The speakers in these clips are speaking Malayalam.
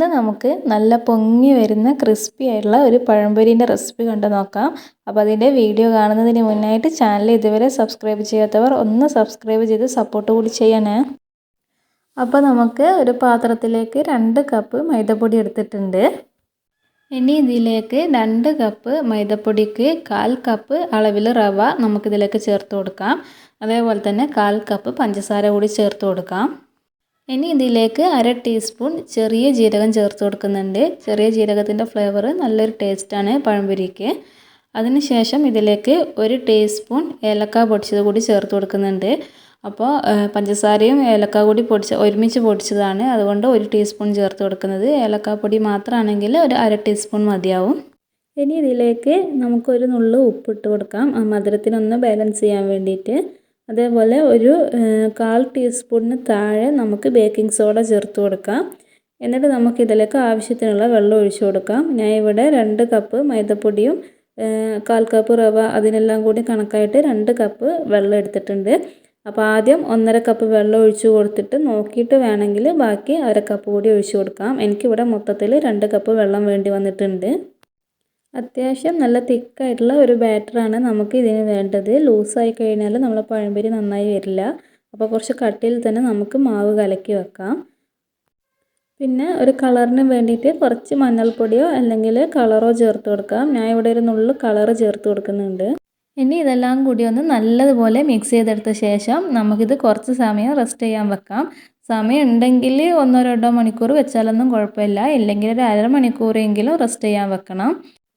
ഇന്ന് നമുക്ക് നല്ല പൊങ്ങി വരുന്ന ക്രിസ്പി ആയിട്ടുള്ള ഒരു പഴംപൊരീന്റെ റെസിപ്പി കണ്ടു നോക്കാം. അപ്പോൾ അതിന്റെ വീഡിയോ കാണുന്നതിന് മുന്നായിട്ട് ചാനൽ ഇതുവരെ സബ്സ്ക്രൈബ് ചെയ്യാത്തവർ ഒന്ന് സബ്സ്ക്രൈബ് ചെയ്ത് സപ്പോർട്ട് കൂടി ചെയ്യണേ. അപ്പോൾ നമുക്ക് ഒരു പാത്രത്തിലേക്ക് രണ്ട് കപ്പ് മൈദപ്പൊടി എടുത്തിട്ടുണ്ട്. ഇനി ഇതിലേക്ക് രണ്ട് കപ്പ് മൈദപ്പൊടിക്ക് കാൽ കപ്പ് അളവിൽ റവ നമുക്കിതിലേക്ക് ചേർത്ത് കൊടുക്കാം. അതേപോലെ തന്നെ കാൽ കപ്പ് പഞ്ചസാര കൂടി ചേർത്ത് കൊടുക്കാം. ഇനി ഇതിലേക്ക് അര ടീസ്പൂൺ ചെറിയ ജീരകം ചേർത്ത് കൊടുക്കുന്നുണ്ട്. ചെറിയ ജീരകത്തിന്റെ ഫ്ലേവർ നല്ലൊരു ടേസ്റ്റാണ് പഴംപൊരിക്ക്. അതിനുശേഷം ഇതിലേക്ക് ഒരു ടീസ്പൂൺ ഏലക്ക പൊടിച്ചത് കൂടി ചേർത്ത് കൊടുക്കുന്നുണ്ട്. അപ്പോൾ പഞ്ചസാരയും ഏലക്ക കൂടി പൊടിച്ച് ഒരുമിച്ച് പൊടിച്ചതാണ്. അതുകൊണ്ട് ഒരു ടീസ്പൂൺ ചേർത്ത് കൊടുക്കുന്നത്. ഏലക്കാപ്പൊടി മാത്രമാണെങ്കിൽ ഒരു അര ടീസ്പൂൺ മതിയാവും. ഇനി ഇതിലേക്ക് നമുക്കൊരു നുള്ളു ഉപ്പിട്ട് കൊടുക്കാം. മധുരത്തിനൊന്ന് ബാലൻസ് ചെയ്യാൻ വേണ്ടിയിട്ട്. അതേപോലെ ഒരു കാൽ ടീസ്പൂണിന് താഴെ നമുക്ക് ബേക്കിംഗ് സോഡ ചേർത്ത് കൊടുക്കാം. എന്നിട്ട് നമുക്ക് ഇതിലേക്ക് ആവശ്യത്തിനുള്ള വെള്ളം ഒഴിച്ചു കൊടുക്കാം. ഞാൻ ഇവിടെ രണ്ട് കപ്പ് മൈദപ്പൊടിയും കാൽ കപ്പ് റവ അതിനെല്ലാം കൂടി കണക്കായിട്ട് രണ്ട് കപ്പ് വെള്ളം എടുത്തിട്ടുണ്ട്. അപ്പോൾ ആദ്യം ഒന്നര കപ്പ് വെള്ളം ഒഴിച്ചു കൊടുത്തിട്ട് നോക്കിയിട്ട് വേണമെങ്കിൽ ബാക്കി അര കപ്പ് കൂടി ഒഴിച്ചു കൊടുക്കാം. എനിക്കിവിടെ മൊത്തത്തിൽ രണ്ട് കപ്പ് വെള്ളം വേണ്ടി വന്നിട്ടുണ്ട്. അത്യാവശ്യം നല്ല തിക്കായിട്ടുള്ള ഒരു ബാറ്ററാണ് നമുക്ക് ഇതിന് വേണ്ടത്. ലൂസായി കഴിഞ്ഞാൽ നമ്മളെ പഴംപൊരി നന്നായി വരില്ല. അപ്പോൾ കുറച്ച് കട്ടിയിൽ തന്നെ നമുക്ക് മാവ് കലക്കി വെക്കാം. പിന്നെ ഒരു കളറിന് വേണ്ടിയിട്ട് കുറച്ച് മഞ്ഞൾപ്പൊടിയോ അല്ലെങ്കിൽ കളറോ ചേർത്ത് കൊടുക്കാം. ഞാൻ ഇവിടെ ഒരു നുള്ളു കളറ് ചേർത്ത് കൊടുക്കുന്നുണ്ട്. ഇനി ഇതെല്ലാം കൂടി ഒന്ന് നല്ലതുപോലെ മിക്സ് ചെയ്തെടുത്ത ശേഷം നമുക്കിത് കുറച്ച് സമയം റെസ്റ്റ് ചെയ്യാൻ വെക്കാം. സമയം ഉണ്ടെങ്കിൽ ഒന്നോ രണ്ടോ മണിക്കൂർ വെച്ചാലൊന്നും കുഴപ്പമില്ല. ഇല്ലെങ്കിൽ ഒരു അരമണിക്കൂറെങ്കിലും റെസ്റ്റ് ചെയ്യാൻ വെക്കണം.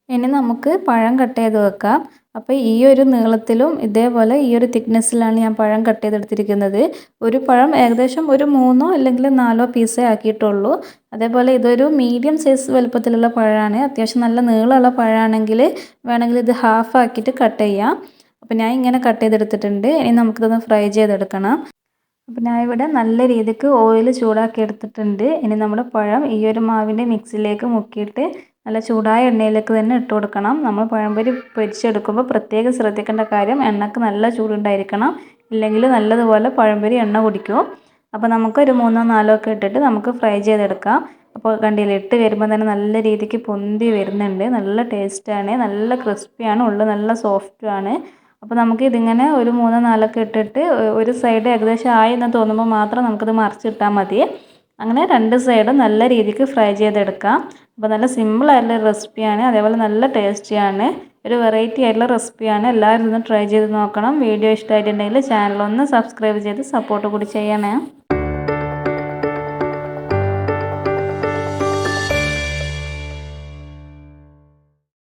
ഇനി നമുക്ക് പഴം കട്ട് ചെയ്ത് വെക്കാം. അപ്പോൾ ഈ ഒരു നീളത്തിലും ഇതേപോലെ ഈ ഒരു തിക്നെസ്സിലാണ് ഞാൻ പഴം കട്ട് ചെയ്തെടുത്തിരിക്കുന്നത്. ഒരു പഴം ഏകദേശം ഒരു മൂന്നോ അല്ലെങ്കിൽ നാലോ പീസേ ആക്കിയിട്ടുള്ളൂ. അതേപോലെ ഇതൊരു മീഡിയം സൈസ് വലുപ്പത്തിലുള്ള പഴമാണ്. അത്യാവശ്യം നല്ല നീളമുള്ള പഴമാണെങ്കിൽ വേണമെങ്കിൽ ഇത് ഹാഫ് ആക്കിയിട്ട് കട്ട് ചെയ്യാം. അപ്പോൾ ഞാൻ ഇങ്ങനെ കട്ട് ചെയ്തെടുത്തിട്ടുണ്ട്. ഇനി നമുക്കിതൊന്ന് ഫ്രൈ ചെയ്തെടുക്കണം. അപ്പോൾ ഞാൻ ഇവിടെ നല്ല രീതിക്ക് ഓയിൽ ചൂടാക്കി എടുത്തിട്ടുണ്ട്. ഇനി നമ്മൾ പഴം ഈ ഒരു മാവിന്റെ മിക്സിലേക്ക് മുക്കിയിട്ട് നല്ല ചൂടായ എണ്ണയിലേക്ക് തന്നെ ഇട്ട് കൊടുക്കണം. നമ്മൾ പഴംപൊരി പൊരിച്ചെടുക്കുമ്പോൾ പ്രത്യേകം ശ്രദ്ധിക്കേണ്ട കാര്യം എണ്ണക്ക് നല്ല ചൂടുണ്ടായിരിക്കണം. ഇല്ലെങ്കിൽ നല്ലതുപോലെ പഴംപൊരി എണ്ണ കുടിക്കും. അപ്പോൾ നമുക്കൊരു മൂന്നോ നാലോ ഒക്കെ ഇട്ടിട്ട് നമുക്ക് ഫ്രൈ ചെയ്തെടുക്കാം. അപ്പോൾ കണ്ടില്ലേ ഇട്ട് വരുമ്പോൾ തന്നെ നല്ല രീതിക്ക് പൊന്തി വരുന്നുണ്ട്. നല്ല ടേസ്റ്റാണ് നല്ല ക്രിസ്പിയാണ് ഉള്ളു നല്ല സോഫ്റ്റുമാണ് അപ്പോൾ നമുക്ക് ഇതിങ്ങനെ ഒരു മൂന്നോ നാലൊക്കെ ഇട്ടിട്ട് ഒരു സൈഡ് ഏകദേശം ആയി എന്ന് തോന്നുമ്പോൾ മാത്രം നമുക്കിത് മറിച്ചിട്ടാൽ മതി. അങ്ങനെ രണ്ട് സൈഡും നല്ല രീതിക്ക് ഫ്രൈ ചെയ്തെടുക്കാം. അപ്പോൾ നല്ല സിമ്പിൾ ആയിട്ടുള്ള റെസിപ്പിയാണ് അതേപോലെ നല്ല ടേസ്റ്റിയാണ് ഒരു വെറൈറ്റി ആയിട്ടുള്ള റെസിപ്പിയാണ് എല്ലാവരും ഒന്ന് ട്രൈ ചെയ്ത് നോക്കണം. വീഡിയോ ഇഷ്ടമായിട്ടുണ്ടെങ്കിൽ ചാനലൊന്ന് സബ്സ്ക്രൈബ് ചെയ്ത് സപ്പോർട്ട് കൂടി ചെയ്യണേ.